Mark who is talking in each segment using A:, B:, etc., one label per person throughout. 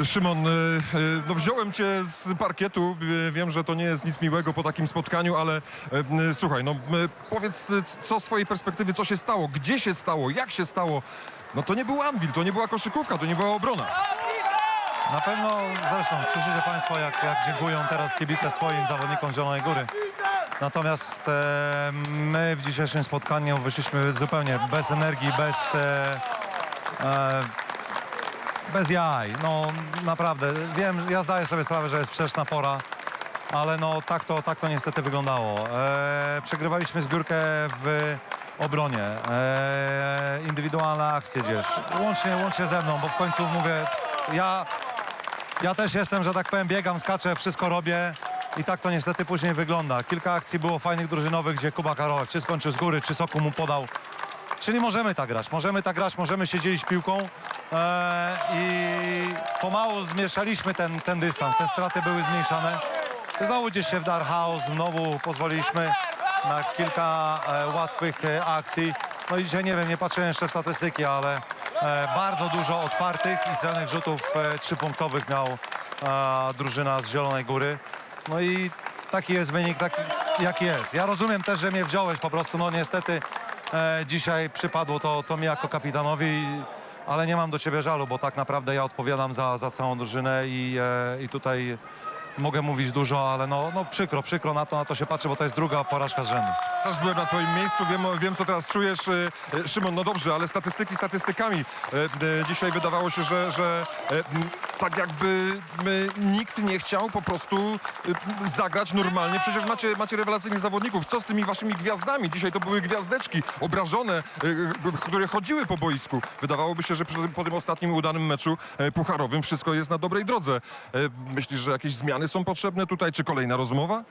A: E, Szymon, e, e, no wziąłem cię z parkietu. Wiem, że to nie jest nic miłego po takim spotkaniu, ale słuchaj, no powiedz co z twojej perspektywy, co się stało, gdzie się stało, jak się stało. No to nie był Anvil, to nie była koszykówka, to nie była obrona.
B: Na pewno, zresztą słyszycie Państwo, jak, jak dziękują teraz kibice swoim zawodnikom Zielonej Góry. Natomiast e, my w dzisiejszym spotkaniu wyszliśmy zupełnie bez energii, bez, e, e, bez jaj. No naprawdę, wiem, ja zdaję sobie sprawę, że jest wczesna pora, ale no tak to, tak to niestety wyglądało. E, przegrywaliśmy zbiórkę w obronie, e, indywidualne akcje gdzieś, łącznie, łącznie ze mną, bo w końcu mówię, ja ja też jestem, że tak powiem, biegam, skaczę, wszystko robię i tak to niestety później wygląda. Kilka akcji było fajnych drużynowych, gdzie Kuba Karolak czy skończył z góry, czy Soku mu podał. Czyli możemy tak grać, możemy tak grać, możemy się dzielić piłką e, i pomału zmniejszaliśmy ten, ten dystans, te straty były zmniejszane. Znowu gdzieś się wdarł chaos, znowu pozwoliliśmy na kilka e, łatwych e, akcji. No i dzisiaj nie wiem, nie patrzyłem jeszcze w statystyki, ale e, bardzo dużo otwartych i celnych rzutów e, trzypunktowych miał e, drużyna z Zielonej Góry. No i taki jest wynik, taki jaki jest. Ja rozumiem też, że mnie wziąłeś po prostu, no niestety e, dzisiaj przypadło to, to mi jako kapitanowi, ale nie mam do ciebie żalu, bo tak naprawdę ja odpowiadam za, za całą drużynę i, e, i tutaj mogę mówić dużo, ale no, no przykro, przykro na to, na to się patrzę, bo to jest druga porażka z rzędu.
A: Też byłem na twoim miejscu, wiem, wiem co teraz czujesz. E, e, Szymon, no dobrze, ale statystyki statystykami. E, Dzisiaj wydawało się, że, że tak jakby nikt nie chciał po prostu zagrać normalnie. Przecież macie, macie rewelacyjnych zawodników. Co z tymi waszymi gwiazdami? Dzisiaj to były gwiazdeczki obrażone, które chodziły po boisku. Wydawałoby się, że po tym ostatnim udanym meczu pucharowym wszystko jest na dobrej drodze. Myślisz, że jakieś zmiany są potrzebne tutaj, czy kolejna rozmowa?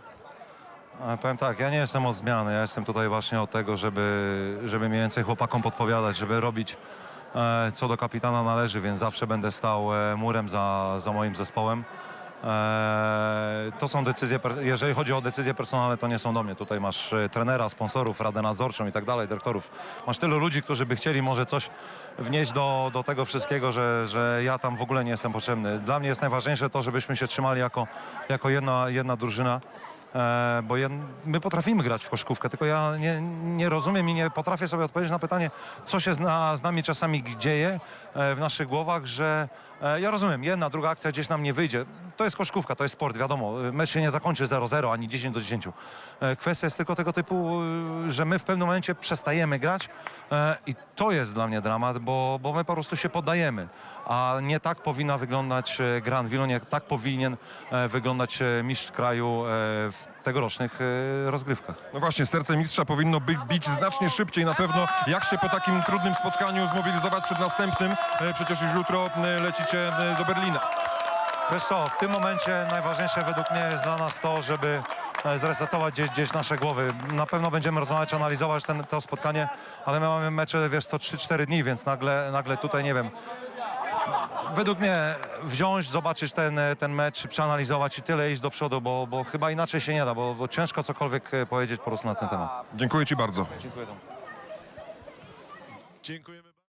B: Powiem tak, ja nie jestem od zmiany, ja jestem tutaj właśnie od tego, żeby, żeby mniej więcej chłopakom podpowiadać, żeby robić e, co do kapitana należy, więc zawsze będę stał e, murem za, za moim zespołem. E, to są decyzje, jeżeli chodzi o decyzje personalne, to nie są do mnie. Tutaj masz e, trenera, sponsorów, radę nadzorczą i tak dalej, dyrektorów. Masz tylu ludzi, którzy by chcieli może coś wnieść do, do tego wszystkiego, że, że ja tam w ogóle nie jestem potrzebny. Dla mnie jest najważniejsze to, żebyśmy się trzymali jako, jako jedna, jedna drużyna. E, bo jed, my potrafimy grać w koszykówkę, tylko ja nie, nie rozumiem i nie potrafię sobie odpowiedzieć na pytanie, co się na, z nami czasami dzieje e, w naszych głowach, że e, ja rozumiem, jedna, druga akcja gdzieś nam nie wyjdzie. To jest koszykówka, to jest sport, wiadomo. Mecz się nie zakończy 0-0 ani 10 do 10. E, kwestia jest tylko tego typu, że my w pewnym momencie przestajemy grać i to jest dla mnie dramat, bo, bo my po prostu się poddajemy. A nie tak powinna wyglądać e, Gran Wilo, nie tak powinien e, wyglądać e, mistrz kraju w tegorocznych rozgrywkach.
A: No właśnie, serce mistrza powinno by, bić znacznie szybciej na pewno. Jak się po takim trudnym spotkaniu zmobilizować przed następnym? Przecież już jutro lecicie do Berlina.
B: Wiesz co, w tym momencie najważniejsze według mnie jest dla nas to, żeby zresetować gdzieś, gdzieś nasze głowy. Na pewno będziemy rozmawiać, analizować ten, to spotkanie, ale my mamy mecze, wiesz, co 3-4 dni, więc nagle, nagle tutaj, nie wiem, według mnie wziąć, zobaczyć ten, ten mecz, przeanalizować i tyle iść do przodu, bo, bo chyba inaczej się nie da, bo, bo ciężko cokolwiek e, powiedzieć po prostu na ten temat.
A: Dziękuję ci bardzo.
B: Dziękuję.
A: Dziękujemy.